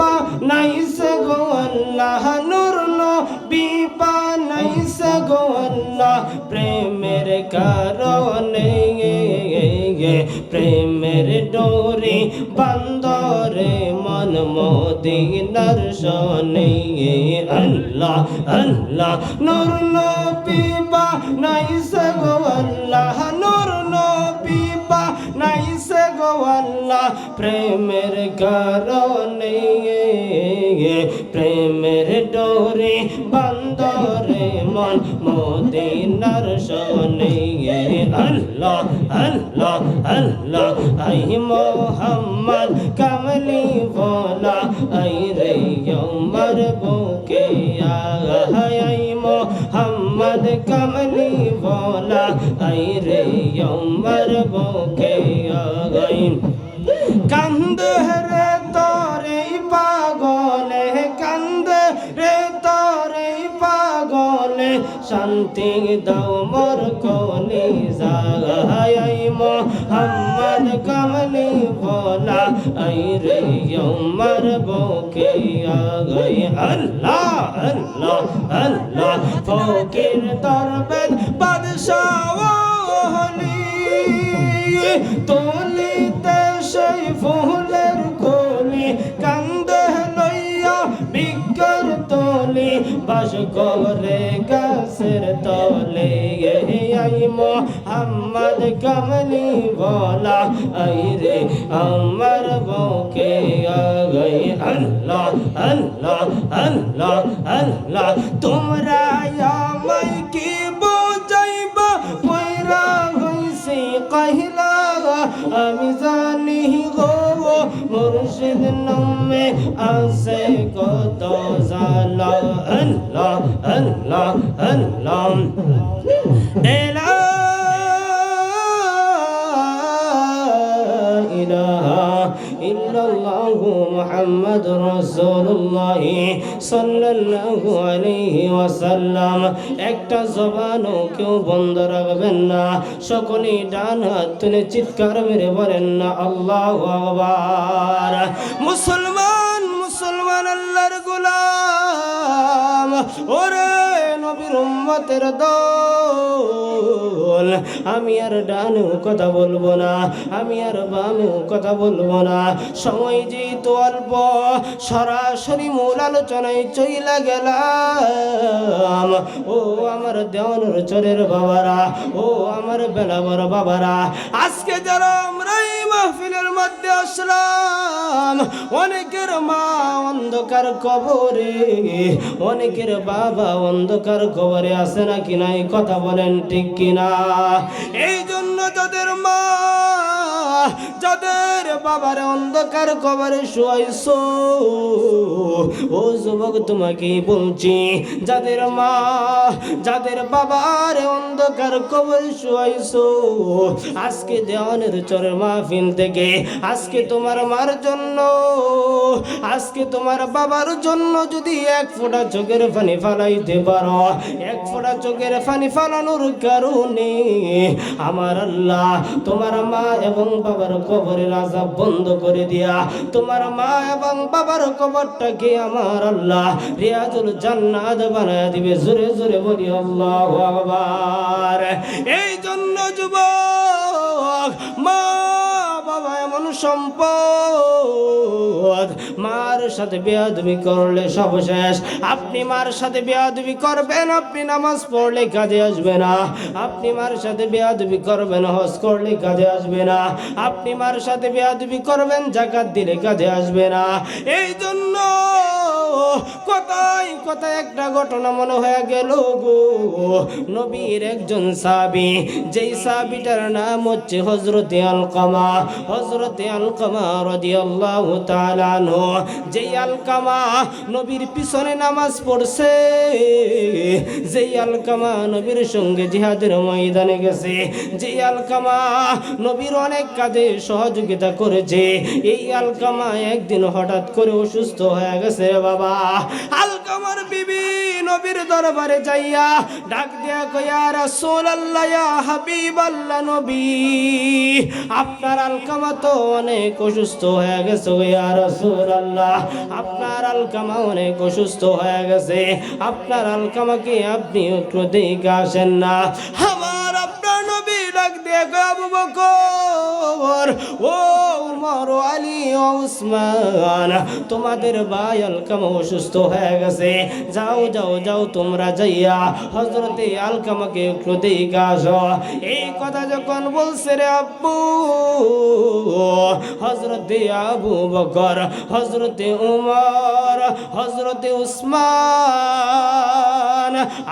বানাইছে গো আল্লাহ, নূর নবী বানাইছে গো আল্লাহ। প্রেমের কারণে প্রেমের ডোরে বান্দরে মন মদিনার শনে আল্লাহ আল্লাহ, নূর নবী বানাইছে গো আল্লাহ, নূর নবী বানাইছে গো আল্লাহ। প্রেমের কারণে প্রেমের ডোরে, বান্দরে মন, মদিনার শনে। আল্লাহ আল্লাহ আল্লাহ, আই মোহাম্মদ কামলি ভোলা। আই রে উমর বুকে আই মোহাম্মদ কামলি ভোলা। আই রে উমর বুকে আই কান্দ রে শান্তি দাও মোর কোনি যাই মোহাম্মদ কমলি ভোলা, আই রে উমর বুকে আই আল্লাহ আল্লাহ আল্লাহ, ফকির দরবেদ বাদশাহ হলি তুলিতে সেই ফুলের বাস করে গাছের তলে। আই মোহাম্মদ কমলি বলা, আই রে আমার বকে আগাই। আল্লাহ আল্লাহ আল্লাহ আল্লাহ, তোমরা আমায় কি বোঝাইবা? পয়রা হইছে কহিলা, আমি গো মুর্শিদ নামে আছে কত জালা আল্লাহ আল্লাহ আল্লাহ। এলা ইল্লাল্লাহু মুহাম্মাদুর রাসূলুল্লাহ সাল্লাল্লাহু আলাইহি ওয়াসাল্লাম। একটা জবানও কেউ বন্ধ রাখবেন না। সকলেই ডান হাত তুলে চিৎকার মেরে বলেন, না, আল্লাহু আকবার। মুসলমান মুসলমান আল্লাহর গোলাম। ওরে নবীর উম্মতের দল। আমি আর ডানেও কথা বলব না, আমি আর বামেও কথা বলব না। সময় যেহেতু অল্প, সরাসরি মূল আলোচনায় চইলা গেলাম। ও আমার দেওয়ানোর চরের বাবারা, ও আমার বেলাবর বাবারা। আজকে যারা আমরা এই মাহফিলের মধ্যে আসলাম অনেকের মা অন্ধকার কবরে, অনেকের বাবা অন্ধকার কবরে আসে না নাকি নাই কথা বলেন ঠিক কিনা? এই জন্য যাদের মা, যাদের বাবার অন্ধকার কবরে শুয়াইছো। ও যুবক তোমাকে বলছি, যাদের মা, যাদের বাবার অন্ধকার কবর শুয়াইছো, আজকে দেওয়ানের চরের মাহফিল থেকে আজকে তোমার মার জন্য, আজকে তোমার বাবার জন্য যদি এক ফোঁটা চোখের পানি ফালাইতে পারো, এক ফোঁটা চোখের পানি ফালানোর কারণে আমার আল্লাহ, তোমার মা এবং বাবার কবরের আজাব বন্ধ করে দিয়া, তোমার মা এবং বাবার কবরটাকে আমার আল্লাহ? রিয়াজুল জান্নাত বানায় দিবে, জোরে জোরে বলি আল্লাহ এই জন্য যুবক, মা সম্পদ। মার সাথে বেয়াদবি করলে সব শেষ। আপনি মার সাথে বেয়াদবি করবেন, আপনি নামাজ পড়লে কাজে আসবে না। আপনি মার সাথে বেয়াদবি করবেন, হজ করলে কাজে আসবে না। আপনি মার সাথে বেয়াদবি করবেন, জাকাত দিলে কাজে আসবে না। এই জন্য কোথায় কোথায় একটা ঘটনা মনে হয়ে গেল গো? নবীর একজন সাবি যেই সাবিটার নাম হচ্ছে হজরতে আলকামা হজরতে আলকামা রাদিয়াল্লাহু তাআলা আনহু। যেই আলকামা নবীর পিছনে নামাজ পড়ছে, যেই আলকামা নবীর সঙ্গে জিহাদের ময়দানে গেছে, যেই আলকামা নবীর অনেক কাজে সহযোগিতা করেছে, এই আলকামা একদিন হঠাৎ করে অসুস্থ হয়ে গেছে বাবা। আলকা আলকামার বিবি নবীর দরবারে যাইয়া ডাক দিয়া কইয়া রাসূলুল্লাহ ইয়া হাবিবাল্লাহ নবী আপনার আলকামা তো অনেক অসুস্থ হয়ে গেছে ইয়া রাসূলুল্লাহ। আপনার আলকামা অনেক অসুস্থ হয়ে গেছে। আপনার আলকামা কি আপনি একটু দেখে আসেন না? আমার আপনার নবী ডাক দিয়ে কয়, আবু বকর ও উমর ও আলী ও উসমান, তোমাদের ভাই আলকামা অসুস্থ হয়ে গেছে। যাও যাও যাও তোমরা যাইয়া হজরতে আলকামাকে একটু আসো। এই কথা যখন বলছে রে আব্বু হজরতে আবু বকর হজরতে উমর হজরতে উসমান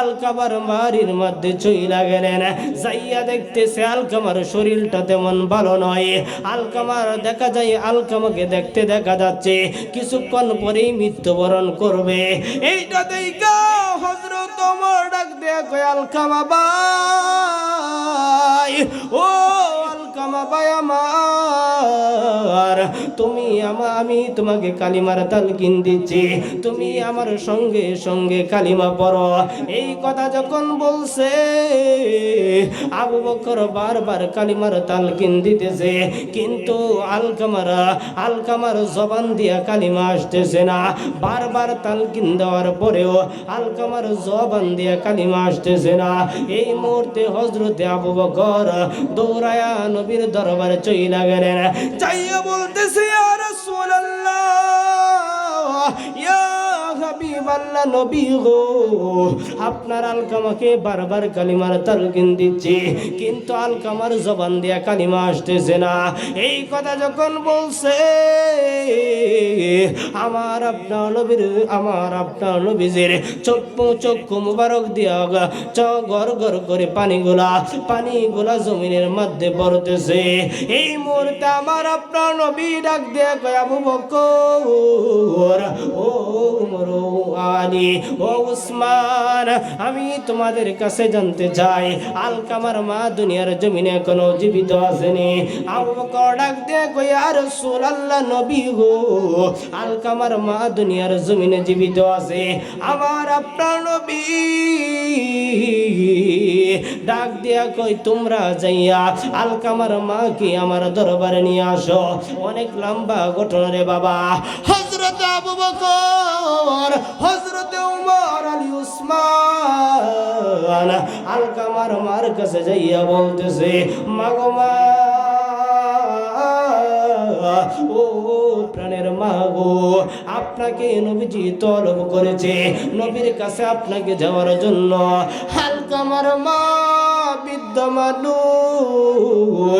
আলকামার বাড়ির মধ্যে চইলা গেলেন। যাইয়া দেখতেছে আলকামার শরীরটা তেমন ভালো নয়। আলকামার দেখা যায় আলকামাকে দেখতে দেখা যাচ্ছে, কিছুক্ষণ পরেই মৃত্যুবরণ করবে। এইটা দেখা হজরত ডাক দেয়া আলকামা বাই ও আলকামা বাই আমার। তুমি আমা, আমি তোমাকে কালিমার তালকিন দিচ্ছি। তুমি আমার সঙ্গে সঙ্গে কালিমা পড়ো। এই কথা যখন বলছে, আবু বকর বারবার কালিমার তালকিন দিতেছে। কিন্তু আলকামার আলকামার জবান দিয়া কালিমা আসতেছে না। বারবার তালকিন দেওয়ার পরেও আলকামার জবান দিয়া কালিমা আসতেছে না। এই মুহূর্তে হজরতে আবু বকর দৌড়ায়া নবীর দরবারে চইলা গেলেন। চাইয়া বলতেছে আর ইয়া হাবিবাল্লাহ নবী গো। আপনার আলকামাকে বারবার কালিমার তালকিন দিচ্ছি, কিন্তু আলকামার জবান দিয়া কালিমা আসতেছে না। এই কথা যখন বলছে, আমার আপনার নবীর, আমার আপনার চক্ষু চক্ষু মুবারক দিয়া চ গর গর করে পানিগুলা পানিগুলা জমিনের মধ্যে পড়তেছে। এই মুহূর্তে আমার আপনার নবী ডাক দিয়ে কয়, আবু ও উমর ও আলী, ও উসমান, আমি তোমাদের কাছে জানতে চাই আলকামার মা দুনিয়ার জমিনে কোনো জীবিত আসেনি ডাক দিয়ে কই আর রাসূলুল্লাহ, নবী গো আলকামার মা দুনিয়ার জমিনে জীবিত আছে। আমার আপনার নবী ডাক দিয়া কই তোমরা যাইয়া আলকামার মা কি আমার দরবারে নিয়ে আসো। অনেক লম্বা ঘটনা রে বাবা। হজরত আবু বকর হজরত উমর আলী উসমান। আলকামার মার কাছে যাইয়া বলতেছে, মাগো মা, ও প্রাণের মাগো, আপনাকে নবীজি তলব করেছে, নবীর কাছে আপনাকে যাওয়ার জন্য। হালকামার মা বৃদ্ধ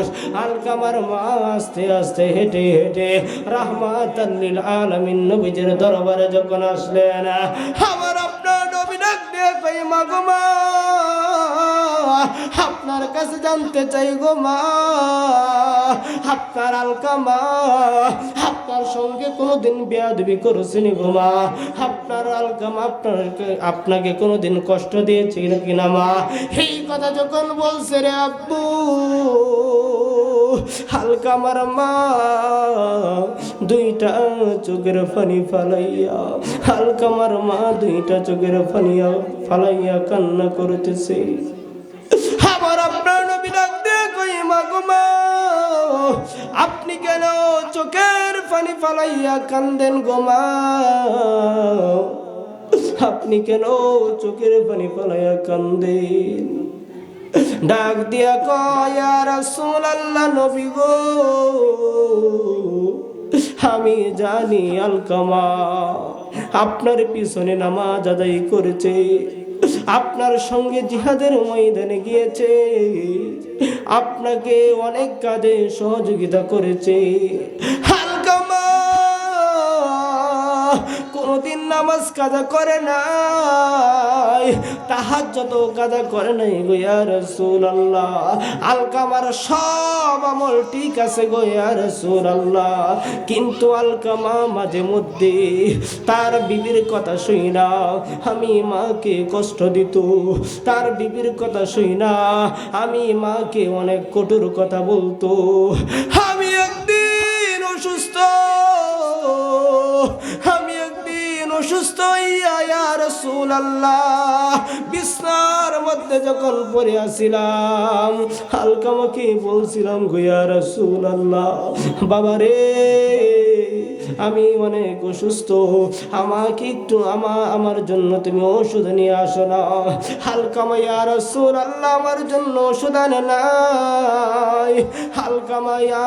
মানুষ। আলকামার মা আস্তে আস্তে হেঁটে হেঁটে রাহমাত আলামিন নবীজির দরবারে যখন আসলেন, আমার আপনার নবী আপনার কাছে জানতে চাই গো মা, আপনার আলকামা আপনার সঙ্গে কোনোদিন বেয়াদবি করেছেন গো মা? আপনার আলকামা আপনার আপনাকে কোনোদিন কষ্ট দিয়েছে কিনা মা? এই কথা যখন বলছে রে আব্বু হালকা আমার মা, দুইটা চোখের ফানি ফালাইয়া, হালকা আমার মা, দুইটা চোখের পানিয়া ফালাইয়া কান্না করতেছে। আমার মা আপনি কেন চোখের ফানি ফালাইয়া কান্দেন গো মা? আপনি কেন চোখের পানি ফালাইয়া কান্দেন? ডাক দিয়া কয়া রাসূল আল্লাহ নবী গো, আমি জানি আলকামা, আপনার পিছনে নামাজ আদায় করেছে, আপনার সঙ্গে জিহাদের ময়দানে গিয়েছে, আপনাকে অনেক কাজে সহযোগিতা করেছে কোনদিন নামাজ কাজা করে নাই তাহার যত কাজা করে নাই গোয়া রসুল আল্লাহ আলকামার সব আমল ঠিক আছে গোয়া রসুল আল্লাহ কিন্তু আলকামা মাঝে মধ্যে তার বিবির কথা শুই না, আমি মাকে কষ্ট দিত। তার বিবির কথা শুই না, আমি মাকে অনেক কঠোর কথা বলতো। আমি একদিন অসুস্থ অসুস্থ ইয়া রাসূলুল্লাহ। বিছনার মধ্যে যখন পড়ে আসিলাম হালকামাকে বলছিলাম, গো ইয়া রাসূলুল্লাহ, বাবা রে, আমি অনেক অসুস্থ, আমাকে একটু আমা, আমার জন্য তুমি ওষুধ নিয়ে আসো না। হালকা মাইয়া রসুল আল্লাহ আমার জন্য ওষুধ আনে নাই। হালকা মাইয়া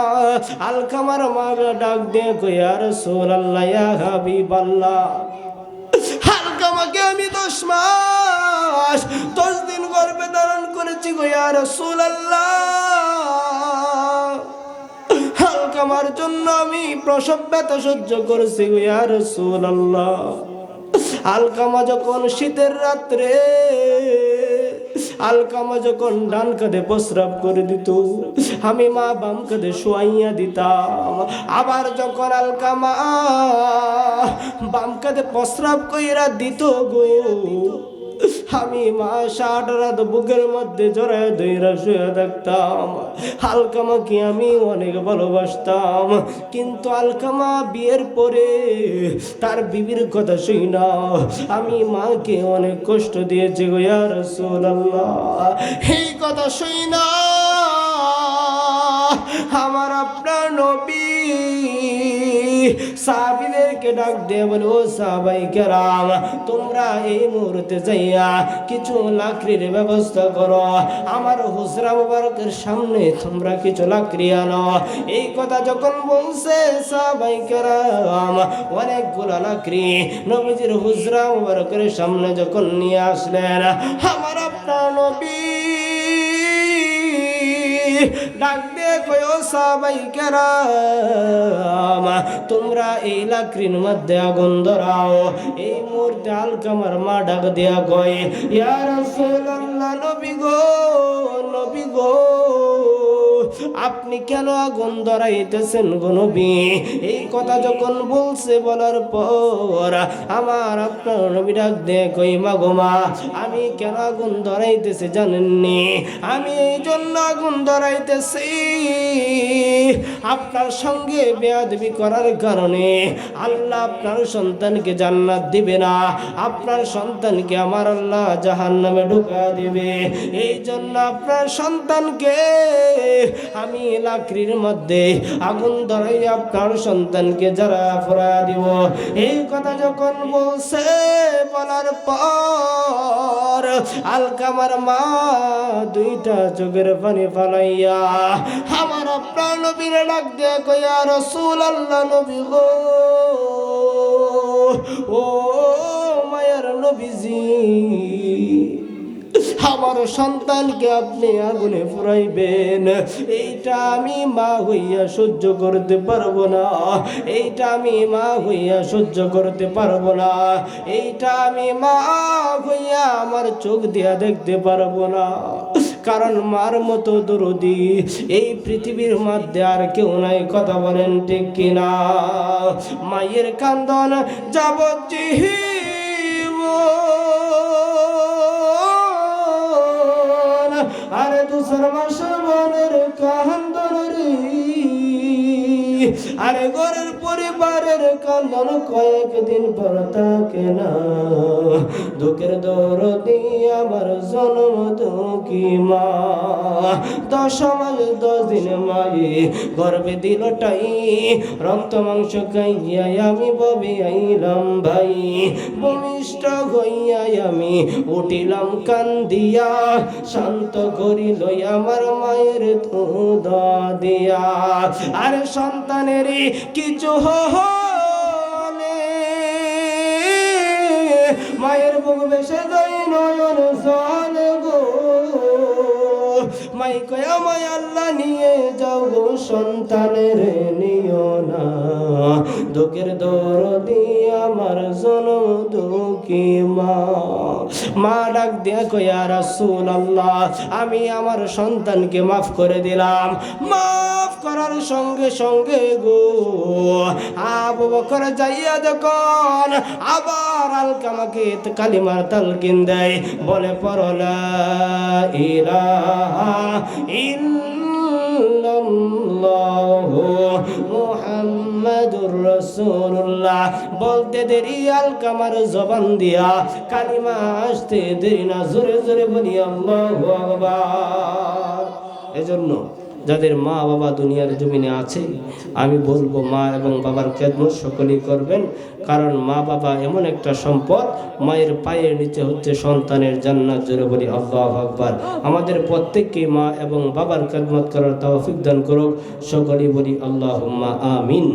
হালকা মার মা ডাক দিয়ে কইয়া রসুল আল্লাহ ইয়া হাবিব আল্লাহ দশ মাস, দশ দিন গর্ভে ধারণ করেছি গো ইয়া হালকা হালকামার জন্য আমি প্রসব ব্যথা সহ্য করেছি গো ইয়া রাসূলুল্লাহ। আলকামা যখন শীতের রাত্রে আলকামা যখন ডান কাঁধে প্রস্রাব করে দিত, আমি মা বাম কাঁধে শোয়াইয়া দিতাম। আবার যখন আলকামা বাম কাঁধে প্রস্রাব কইরা দিত গো আমি মা ষাট রাত বুকের মধ্যে জড়ায় দইরা শুয়ে থাকতাম। হালকামাকে আমি অনেক ভালোবাসতাম। কিন্তু আলকামা বিয়ের পরে তার বিবির কথা শুই না। আমি মাকে অনেক কষ্ট দিয়েছি গো ইয়া রাসূলুল্লাহ। এই কথা শুই না। আমার আপনার নবী সাহাবিদেরকে ডাক দিয়ে বলে ও সাহাবাই কেরাম, তোমরা এই মুহূর্তে যাইয়া কিছু লাকড়ির ব্যবস্থা করো। আমার হুসরা মুবারকের সামনে তোমরা কিছু লাকড়ি আনো। এই কথা যখন বলছে সাহাবাই কেরাম, অনেকগুলো লাকড়ি নবীজির হুজরা মুবারকের সামনে যখন নিয়ে আসলেন, আমার আপনার নবী ডাক দিয়ে কয়ো সবাই কেরাম, তোমরা এই লাকড়ির মধ্যে আগুন ধরাও। এই মুহূর্তে আলকামার মা ডাক দিয়া কয় ইয়ার গো নবী গো। আপনি কেন আগুন ধরাইতেছেন নবী? এই কথা যখন বলছে, বলার পর আমার আপনার নবী ডাক দিয়ে কই, মা গো মা, আমি কেন আগুন ধরাইতেছি জানেননি? আমি এই জন্য আগুন ধরাইতেছি। আপনার সঙ্গে বেয়াদবি করার কারণে আল্লাহ আপনার সন্তানকে জান্নাত দিবে না। আপনার সন্তানকে আমার আল্লাহ জাহান্নামে ঢুকা দিবে। এই জন্য আপনার সন্তানকে আমি লাকড়ির মধ্যে আগুন ধরাই আপনার সন্তানকে যারা ফোরা দিব। এই কথা যখন বলছে, বলার পর আলকামার মা দুইটা চোখের পানি ফালাইয়া আমার আপনার নবীরে ডাক দিয়ে কইয়া রসুল আল্লাহ নবী গো। ও মায়ার নবীজি। আমার সন্তানকে আপনি আগুনে ফুরাইবেন এইটা আমি মা হইয়া সহ্য করতে পারব না। এইটা আমি মা হইয়া সহ্য করতে পারব না। এইটা আমি মা হইয়া আমার চোখ দিয়া দেখতে পারব না। কারণ মার মতো দরদি এই পৃথিবীর মধ্যে আর কেউ নাই, কথা বলেন ঠিক কিনা? মায়ের কান্দন যাবজ্জীব আরে দুসর মাসের মনের কান্দন রে আরে ঘরের পরিবারের কান্দন কয়েকদিন পর থাকে না। দুঃখের দৌড় দিয়ে আমার জন্ম দুঃখী মা। দশ মাস দশ দিন মায়ে গর্বে দিল টাই। রক্ত মাংস খাইয়া আমি ববে আইলাম ভাই। ভূমিষ্ঠ হইয়া আমি উঠিলাম কান্দিয়া। শান্ত করিল আমার মায়ের দুধ দিয়া। আর সন্তানেরই কিছু হলে মায়ের বুক বেসে যাই নয়ন জল গো। মাই কয়া, মাই আল্লাহ, নিয়ে যাও গো সন্তানের, নিও না। দুঃখের দর দিয়ে আমার জনম দুঃখী মা। মা ডাক দিয়া কয়া রাসূল আল্লাহ আমি আমার সন্তানকে মাফ করে দিলাম। মাফ করার সঙ্গে সঙ্গে গো, আবু বকর যাইয়া যখন আবার আলকামাকে কালিমার তালকিন দেয়, বলে, পরলা ইল্লাল্লাহু। মুহাম্মাদ মুহাম্মাদুর রাসূলুল্লাহ। বলতে দেরি আল কামার জবান দিয়া, কালিমা আসতে দেরি না, জোরে জোরে বলি আল্লাহু আকবার। এজন্য যাদের মা বাবা দুনিয়ার জমিনে আছে, আমি বলব মা এবং বাবার খেদমত সকলেই করবেন, কারণ মা বাবা এমন একটা সম্পদ, মায়ের পায়ের নিচে হচ্ছে সন্তানের জান্নাত, জোরে বলি আল্লাহ আকবার। আমাদের প্রত্যেককে মা এবং বাবার খেদমত করার তৌফিক দান করুক, সকলেই বলি আল্লাহ আমিন।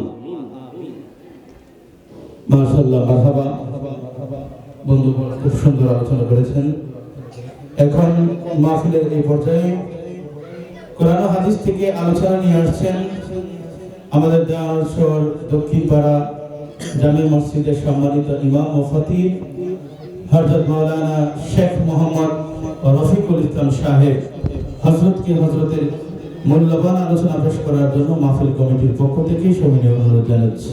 বন্ধু খুব সুন্দর আলোচনা করেছেন। এখন মাহফিলের এই পর্যায়ে কোরআন হাদিস থেকে আলোচনা নিয়ে আসছেন আমাদের দেওয়ানসর দক্ষিণ পাড়া জামি মসজিদের সম্মানিত ইমাম ও খতিব হজরত মৌলানা শেখ মোহাম্মদ রফিকুল ইসলাম সাহেব হজরতকে হজরতের মূল্যবান আলোচনা পেশ করার জন্য মাহফিল কমিটির পক্ষ থেকে সবিনয় অনুরোধ জানাচ্ছি।